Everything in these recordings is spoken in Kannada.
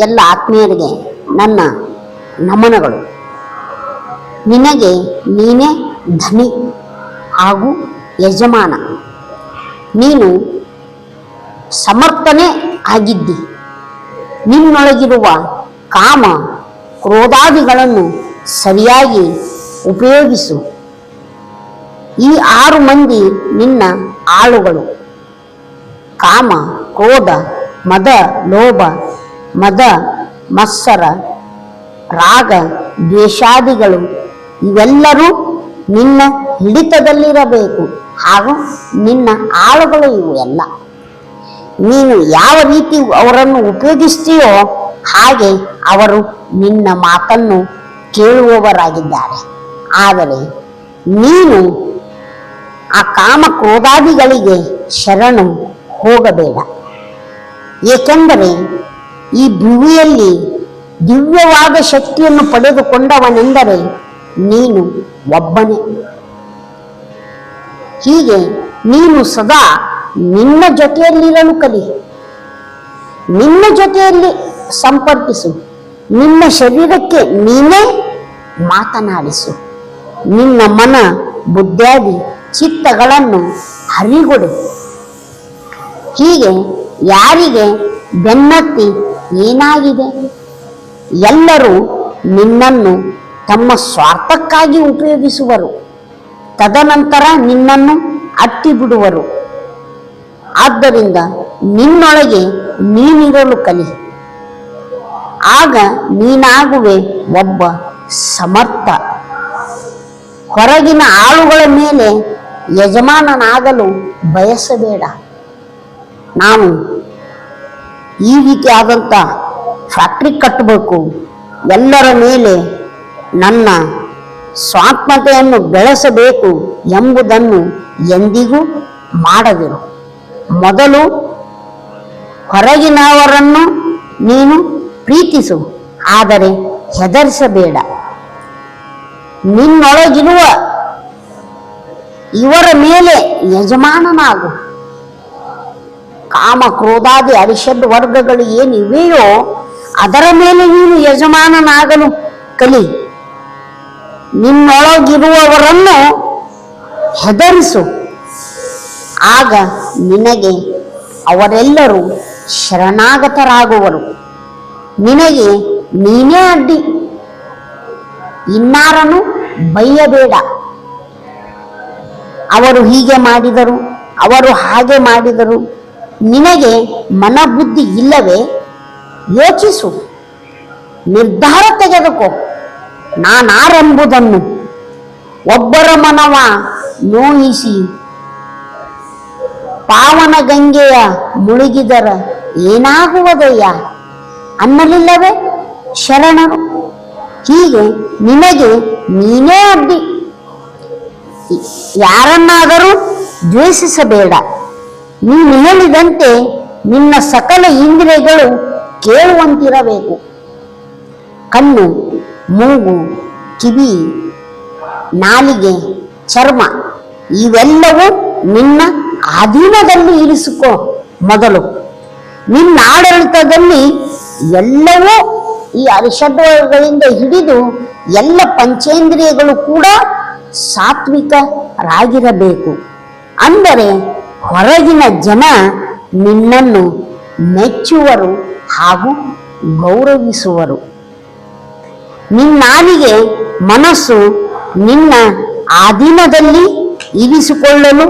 ಎಲ್ಲ ಆತ್ಮೀಯರಿಗೆ ನನ್ನ ನಮನಗಳು. ನಿನಗೆ ನೀನೇ ಧನಿ ಹಾಗೂ ಯಜಮಾನ. ನೀನು ಸಮರ್ಥನೆ ಆಗಿದ್ದಿ. ನಿನ್ನೊಳಗಿರುವ ಕಾಮ ಕ್ರೋಧಾದಿಗಳನ್ನು ಸರಿಯಾಗಿ ಉಪಯೋಗಿಸು. ಈ ಆರು ಮಂದಿ ನಿನ್ನ ಆಳುಗಳು. ಕಾಮ, ಕ್ರೋಧ, ಮದ, ಲೋಭ ಮದ, ಮತ್ಸರ, ರಾಗ, ದ್ವೇಷಾದಿಗಳು ಇವೆಲ್ಲರೂ ನಿನ್ನ ಹಿಡಿತದಲ್ಲಿರಬೇಕು ಹಾಗೂ ನಿನ್ನ ಆಳುಗಳು ಇವು ಎಲ್ಲ. ನೀನು ಯಾವ ರೀತಿ ಅವರನ್ನು ಉಪಯೋಗಿಸ್ತೀಯೋ ಹಾಗೆ ಅವರು ನಿನ್ನ ಮಾತನ್ನು ಕೇಳುವವರಾಗಿದ್ದಾರೆ. ಆದರೆ ನೀನು ಆ ಕಾಮ ಕ್ರೋಧಾದಿಗಳಿಗೆ ಶರಣು ಹೋಗಬೇಡ. ಏಕೆಂದರೆ ಈ ಭುವಿಯಲ್ಲಿ ದಿವ್ಯವಾದ ಶಕ್ತಿಯನ್ನು ಪಡೆದುಕೊಂಡವನೆಂದರೆ ನೀನು ಒಬ್ಬನೇ. ಹೀಗೆ ನೀನು ಸದಾ ನಿನ್ನ ಜೊತೆಯಲ್ಲಿರಲು ಕಲಿ. ನಿನ್ನ ಜೊತೆಯಲ್ಲಿ ಸಂಪರ್ಕಿಸು. ನಿನ್ನ ಶರೀರಕ್ಕೆ ನೀನೇ ಮಾತನಾಡಿಸು. ನಿನ್ನ ಮನ ಬುದ್ಧಾದಿ ಚಿತ್ತಗಳನ್ನು ಹರಿಗೊಡು ಹೀಗೆ ಯಾರಿಗೆ ಬೆನ್ನತ್ತಿ ಏನಾಗಿದೆ? ಎಲ್ಲರೂ ನಿನ್ನನ್ನು ತಮ್ಮ ಸ್ವಾರ್ಥಕ್ಕಾಗಿ ಉಪಯೋಗಿಸುವರು. ತದನಂತರ ನಿನ್ನನ್ನು ಅಟ್ಟಿ ಬಿಡುವರು ಆದ್ದರಿಂದ ನಿನ್ನೊಳಗೆ ನೀನಿರಲು ಕಲಿ. ಆಗ ನೀನಾಗುವೆ ಒಬ್ಬ ಸಮರ್ಥ. ಹೊರಗಿನ ಆಳುಗಳ ಮೇಲೆ ಯಜಮಾನನಾಗಲು ಬಯಸಬೇಡ. ನಾವು ಈ ರೀತಿಯಾದಂಥ ಫ್ಯಾಕ್ಟ್ರಿ ಕಟ್ಟಬೇಕು ಎಲ್ಲರ ಮೇಲೆ ನನ್ನ ಸ್ವಾತ್ಮತೆಯನ್ನು ಬೆಳೆಸಬೇಕು ಎಂಬುದನ್ನು ಎಂದಿಗೂ ಮಾಡದಿರು. ಮೊದಲು ಹೊರಗಿನವರನ್ನು ನೀನು ಪ್ರೀತಿಸು, ಆದರೆ ಹೆದರಿಸಬೇಡ. ನಿನ್ನೊಳಗಿರುವ ಇವರ ಮೇಲೆ ಯಜಮಾನನಾಗು. ಕಾಮ ಕ್ರೋಧಾದಿ ಅರಿಷಡ್ ವರ್ಗಗಳು ಏನಿವೆಯೋ ಅದರ ಮೇಲೆ ನೀನು ಯಜಮಾನನಾಗಲು ಕಲಿ. ನಿನ್ನೊಳಗಿರುವವರನ್ನು ಹೆದರಿಸು. ಆಗ ನಿನಗೆ ಅವರೆಲ್ಲರೂ ಶರಣಾಗತರಾಗುವರು. ನಿನಗೆ ನೀನೇ ಅಡ್ಡಿ. ಇನ್ನಾರನು ಬೈಯಬೇಡ. ಅವರು ಹೀಗೆ ಮಾಡಿದರು, ಅವರು ಹಾಗೆ ಮಾಡಿದರು. ನಿನಗೆ ಮನಬುದ್ಧಿ ಇಲ್ಲವೇ? ಯೋಚಿಸು. ನಿರ್ಧಾರ ತೆಗೆದುಕೋ. ನಾನಾರೆಂಬುದನ್ನು. ಒಬ್ಬರ ಮನವ ನೋಯಿಸಿ ಪಾವನ ಗಂಗೆಯ ಮುಳುಗಿದರ ಏನಾಗುವುದಯ್ಯ? ಅನ್ನಲಿಲ್ಲವೇ? ಶರಣರು, ಹೀಗೆ ನಿನಗೆ ನೀನೇ ಅಡ್ಡಿ. ಯಾರನ್ನಾದರೂ ದ್ವೇಷಿಸಬೇಡ. ನೀನು ಹೇಳಿದಂತೆ ನಿನ್ನ ಸಕಲ ಇಂದ್ರಿಯಗಳು ಕೇಳುವಂತಿರಬೇಕು. ಕಣ್ಣು, ಮೂಗು, ಕಿವಿ, ನಾಲಿಗೆ, ಚರ್ಮ ಇವೆಲ್ಲವೂ ನಿನ್ನ ಅಧೀನದಲ್ಲಿ ಇರಿಸಿಕೋ ಮೊದಲು. ನಿನ್ನ ಆಡಳಿತದಲ್ಲಿ ಎಲ್ಲವೂ ಈ ಅರಿಷಡ್ಗಳಿಂದ ಹಿಡಿದು ಎಲ್ಲ ಪಂಚೇಂದ್ರಿಯಗಳು ಕೂಡ ಸಾತ್ವಿಕರಾಗಿರಬೇಕು. ಅಂದರೆ ಹೊರಗಿನ ಜನ ನಿನ್ನನ್ನು ಮೆಚ್ಚುವರು ಹಾಗೂ ಗೌರವಿಸುವರು. ನಿನ್ನಾವಿಗೆ ಮನಸ್ಸು ನಿನ್ನ ಆಧೀನದಲ್ಲಿ ಇರಿಸಿಕೊಳ್ಳಲು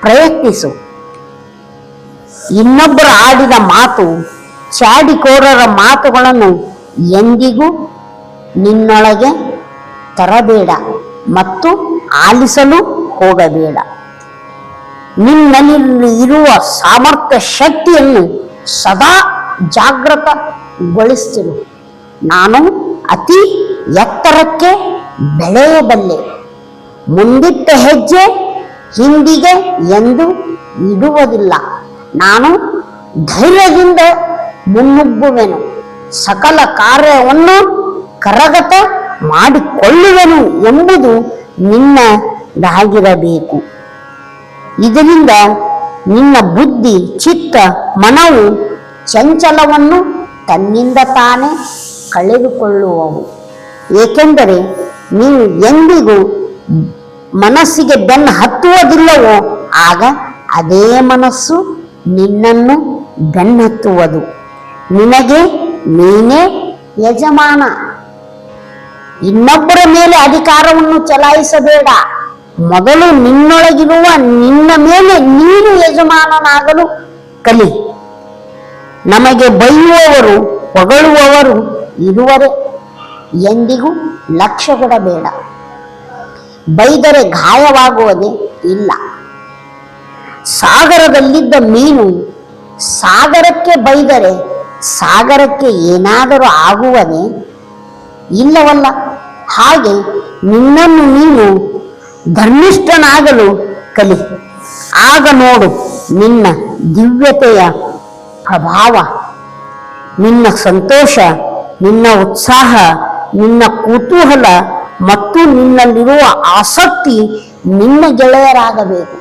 ಪ್ರಯತ್ನಿಸು. ಇನ್ನೊಬ್ಬರು ಆಡಿದ ಮಾತು, ಚಾಡಿಕೋರರ ಮಾತುಗಳನ್ನು ಎಂದಿಗೂ ನಿನ್ನೊಳಗೆ ತರಬೇಡ ಮತ್ತು ಆಲಿಸಲು ಹೋಗಬೇಡ. ನಿನ್ನಲ್ಲಿ ಇರುವ ಸಾಮರ್ಥ್ಯ ಶಕ್ತಿಯನ್ನು ಸದಾ ಜಾಗೃತಗೊಳಿಸ್ತಿರು ನಾನು ಅತಿ ಎತ್ತರಕ್ಕೆ ಬೆಳೆಯಬಲ್ಲೆ. ಮುಂದಿಟ್ಟ ಹೆಜ್ಜೆ ಹಿಂದಿಗೆ ಎಂದು ಇಡುವುದಿಲ್ಲ. ನಾನು ಧೈರ್ಯದಿಂದ ಮುನ್ನುಗ್ಗುವೆನು. ಸಕಲ ಕಾರ್ಯವನ್ನು ಕರಗತ ಮಾಡಿಕೊಳ್ಳುವೆನು ಎಂಬುದು ನಿನ್ನದಾಗಿರಬೇಕು ಇದರಿಂದ ನಿನ್ನ ಬುದ್ಧಿ, ಚಿತ್ತ, ಮನವು ಚಂಚಲವನ್ನು ತನ್ನಿಂದ ತಾನೇ ಕಳೆದುಕೊಳ್ಳುವವು. ಏಕೆಂದರೆ ನೀವು ಎಂದಿಗೂ ಮನಸ್ಸಿಗೆ ಬೆನ್ನು ಹತ್ತುವುದಿಲ್ಲವೋ, ಆಗ ಅದೇ ಮನಸ್ಸು ನಿನ್ನನ್ನು ಬೆನ್ನತ್ತುವುದು. ನಿನಗೆ ನೀನೇ ಯಜಮಾನ. ಇನ್ನೊಬ್ಬರ ಮೇಲೆ ಅಧಿಕಾರವನ್ನು ಚಲಾಯಿಸಬೇಡ. ಮೊದಲು ನಿನ್ನೊಳಗಿರುವ ನಿನ್ನ ಮೇಲೆ ನೀನು ಯಜಮಾನನಾಗಲು ಕಲಿ. ನಮಗೆ ಬೈಯುವವರು, ಹೊಗಳುವವರು ಇರುವರೆ. ಎಂದಿಗೂ ಲಕ್ಷ್ಯ ಕೊಡಬೇಡ ಬೈದರೆ ಗಾಯವಾಗುವುದೇ ಇಲ್ಲ. ಸಾಗರದಲ್ಲಿದ್ದ ಮೀನು ಸಾಗರಕ್ಕೆ ಬೈದರೆ ಸಾಗರಕ್ಕೆ ಏನಾದರೂ ಆಗುವುದೇ ಇಲ್ಲವಲ್ಲ. ಹಾಗೆ ನಿನ್ನನ್ನು ನೀನು ಧರ್ಮಿಷ್ಠನಾಗಲು ಕಲಿ. ಆಗ ನೋಡು ನಿನ್ನ ದಿವ್ಯತೆಯ ಪ್ರಭಾವ, ನಿನ್ನ ಸಂತೋಷ, ನಿನ್ನ ಉತ್ಸಾಹ, ನಿನ್ನ ಕುತೂಹಲ ಮತ್ತು ನಿನ್ನಲ್ಲಿರುವ ಆಸಕ್ತಿ ನಿನ್ನ ಗೆಳೆಯರಾಗಬೇಕು.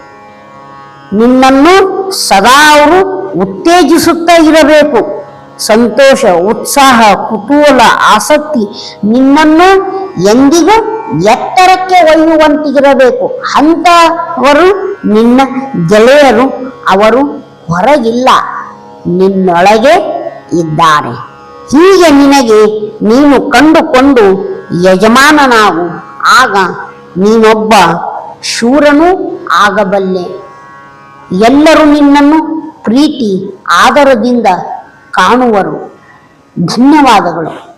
ನಿನ್ನನ್ನು ಸದಾ ಅವರು ಉತ್ತೇಜಿಸುತ್ತಾ ಇರಬೇಕು. ಸಂತೋಷ, ಉತ್ಸಾಹ, ಕುತೂಹಲ, ಆಸಕ್ತಿ ನಿನ್ನನ್ನು ಎಂದಿಗೂ ಎತ್ತರಕ್ಕೆ ಒಯ್ಯುವಂತಿರಬೇಕು ಅಂಥವರು ನಿನ್ನ ಗೆಳೆಯರು, ಅವರು ಹೊರಗಿಲ್ಲ, ನಿನ್ನೊಳಗೆ ಇದ್ದಾರೆ. ಹೀಗೆ ನಿನಗೆ ನೀನು ಕಂಡುಕೊಂಡು ಯಜಮಾನನಾಗು. ಆಗ ನೀನೊಬ್ಬ ಶೂರನೂ ಆಗಬಲ್ಲೆ. ಎಲ್ಲರೂ ನಿನ್ನನ್ನು ಪ್ರೀತಿ, ಆದರದಿಂದ ಕಾಣುವರು. ಧನ್ಯವಾದಗಳು.